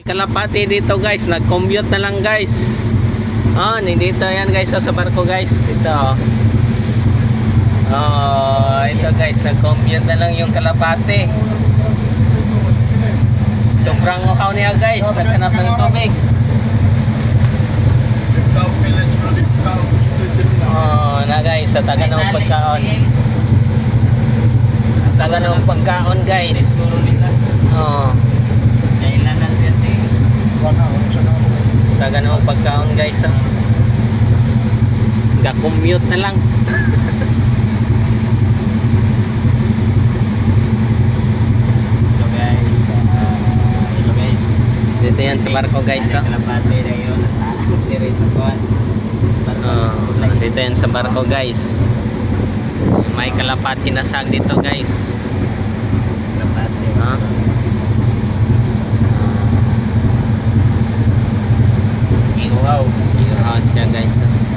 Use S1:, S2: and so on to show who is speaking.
S1: May kalapati dito guys, nag-commute na lang guys. Ah, nandito yan guys oh, sa barko guys. Dito oh. Oh, ito guys, nag-commute na lang yung kalapati. Sobrang uhaw niya guys, naghanap ng tubig. Oh, na guys, sa taga ng pagkaon. Taga ng pagkaon guys. Oh, taga ng pagkaon guys. Oh. Ga-commute na lang.
S2: Hello guys. Ah, hello guys.
S1: Dito yan sa barko guys. Oh.
S2: Kalapate na yun sa dire sa kuan.
S1: Ah, dito yan sa barko guys. May kalapati na sag dito guys.
S2: Kalapate.
S1: Ha?
S2: Wow.
S1: Ah, siya guys. ah.